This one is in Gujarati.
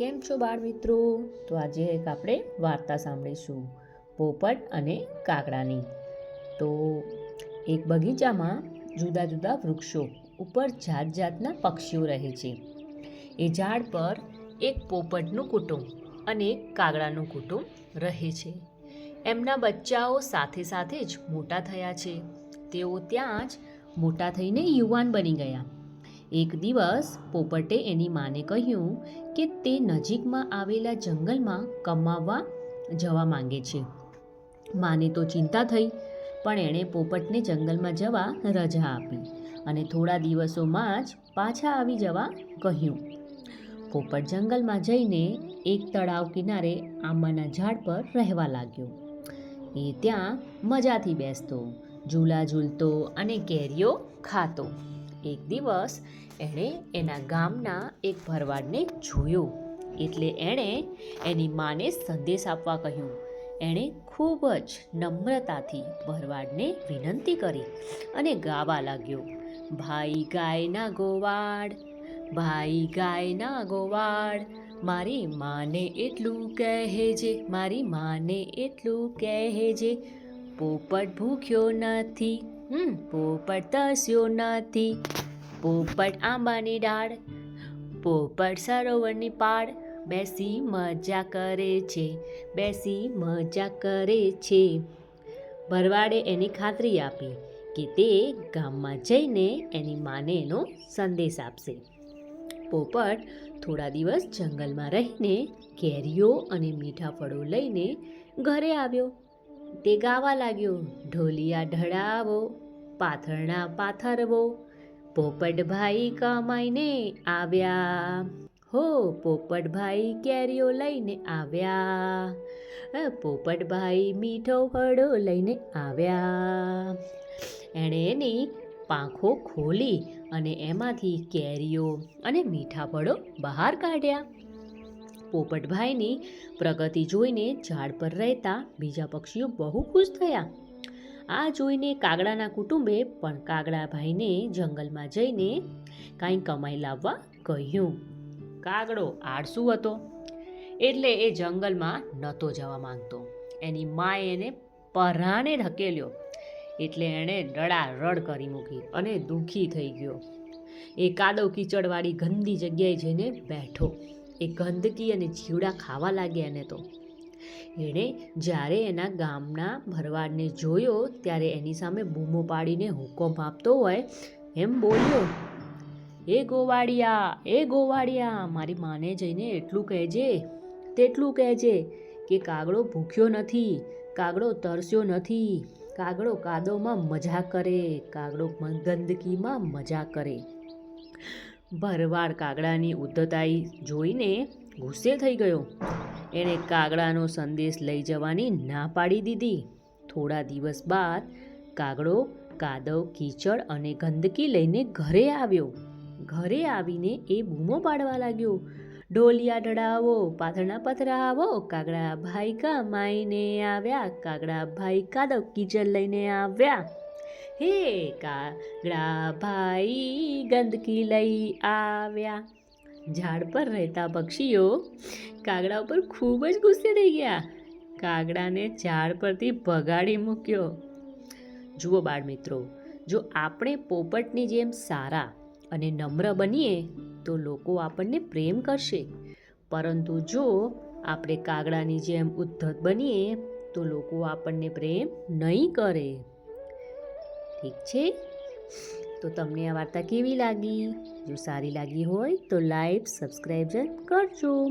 કેમ છો બાળ મિત્રો તો આજે એક આપણે વાર્તા સાંભળીશું, પોપટ અને કાગડાની તો એક બગીચામાં જુદા જુદા વૃક્ષો ઉપર જાત જાતના પક્ષીઓ રહે છે. એ ઝાડ પર એક પોપટનું કુટુંબ અને એક કાગડાનું કુટુંબ રહે છે. એમના બચ્ચાઓ સાથે સાથે જ મોટા થયા છે. તેઓ ત્યાં જ મોટા થઈને યુવાન બની ગયા. એક દિવસ પોપટે એની માને કહ્યું કે તે નજીકમાં આવેલા જંગલમાં કમાવવા જવા માંગે છે. માને તો ચિંતા થઈ, પણ એણે પોપટને જંગલમાં જવા રજા આપી અને થોડા દિવસોમાં જ પાછા આવી જવા કહ્યું. પોપટ જંગલમાં જઈને એક તળાવ કિનારે આંબાના ઝાડ પર રહેવા લાગ્યો. એ ત્યાં મજાથી બેસતો, ઝૂલા ઝૂલતો અને કેરીઓ ખાતો. એક દિવસ એણે એના ગામના એક ભરવાડને જોયો. એટલે એણે એની માને સંદેશ આપવા કહ્યું. એણે ખૂબ જ નમ્રતાથી ભરવાડને વિનંતી કરી અને ગાવા લાગ્યો. ભાઈ ગાયના ગોવાડ ભાઈ ગાયના ગોવાડ મારી માને એટલું કહેજે મારી માને એટલું કહેજે પોપટ ભૂખ્યો નથી હમ. પોપટ તસ્યો નથી. પોપટ આંબાની ડાળ. પોપટ સરોવરની પાળ. બેસી મજા કરે છે. બેસી મજા કરે છે. ભરવાડે એની ખાતરી આપી કે તે ગામમાં જઈને એની માને એનો સંદેશ આપશે. પોપટ થોડા દિવસ જંગલમાં રહીને કેરીઓ અને મીઠા ફળો લઈને ઘરે આવ્યો. તે ગાવા લાગ્યો, ઢોલિયા ઢળાવો. પાથરણા પાથરવો. પોપટભાઈ કમાઈને આવ્યા. હો, પોપટભાઈ કેરીઓ લઈને આવ્યા. પોપટભાઈ મીઠો ફળો લઈને આવ્યા. એણે એની પાંખો ખોલી અને એમાંથી કેરીઓ અને મીઠા ફળો બહાર કાઢ્યા. પોપટભાઈની પ્રગતિ જોઈને ઝાડ પર રહેતા બીજા પક્ષીઓ બહુ ખુશ થયા. આ જોઈને કાગડાના કુટુંબે પણ કાગડાભાઈને જંગલમાં જઈને કાંઈ કમાઈ લાવવા કહ્યું. કાગડો આળસુ હતો, એટલે એ જંગલમાં નહોતો જવા માંગતો. એની માએ એને પરાણે ઢકેલ્યો એટલે એણે રડા રડ કરી મૂકી અને દુઃખી થઈ ગયો. એ કાદવ કીચડવાળી ગંદી જગ્યાએ જઈને બેઠો. એ ગંદકી અને જીવડા ખાવા લાગ્યા એને તો. એણે જ્યારે એના ગામના ભરવાડને જોયો ત્યારે એની સામે બૂમો પાડીને હુકમ આપતો હોય એમ બોલ્યો, એ ગોવાળિયા એ ગોવાળિયા, મારી માને જઈને એટલું કહેજે, તેટલું કહેજે કે કાગડો ભૂખ્યો નથી કાગડો તરસ્યો નથી કાગડો કાદવમાં મજા કરે કાગડો ગંદકીમાં મજા કરે. ભરવાડ કાગડાની ઉદ્ધતાઈ જોઈને ગુસ્સે થઈ ગયો. એણે કાગડાનો સંદેશ લઈ જવાની ના પાડી દીધી. થોડા દિવસ બાદ કાગડો, કાદવ, કીચડ અને ગંદકી લઈને ઘરે આવ્યો. ઘરે આવીને એ બૂમો પાડવા લાગ્યો. ઢોલિયા ઢળાવો પાથરણા પથરાવો, કાગડા ભાઈ કા માઈને આવ્યા, કાગડા ભાઈ કાદવ કીચડ લઈને આવ્યા. હે કાગડા ભાઈ, ગંદકી લઈ આવ્યા. ઝાડ પર રહેતા પક્ષીઓ કાગડા ઉપર ખૂબ જ ગુસ્સે થઈ ગયા. કાગડાને ઝાડ પરથી ભગાડી મૂક્યો. જુઓ બાળ મિત્રો જો આપણે પોપટની જેમ સારા અને નમ્ર બનીએ, તો લોકો આપણને પ્રેમ કરશે. પરંતુ જો આપણે કાગડાની જેમ ઉદ્ધત બનીએ, તો લોકો આપણને પ્રેમ નહીં કરે. ઠીક છે? તો તમને આ વાર્તા કેવી લાગી? જો સારી લાગી હોય તો લાઈક સબસ્ક્રાઈબ કરજો.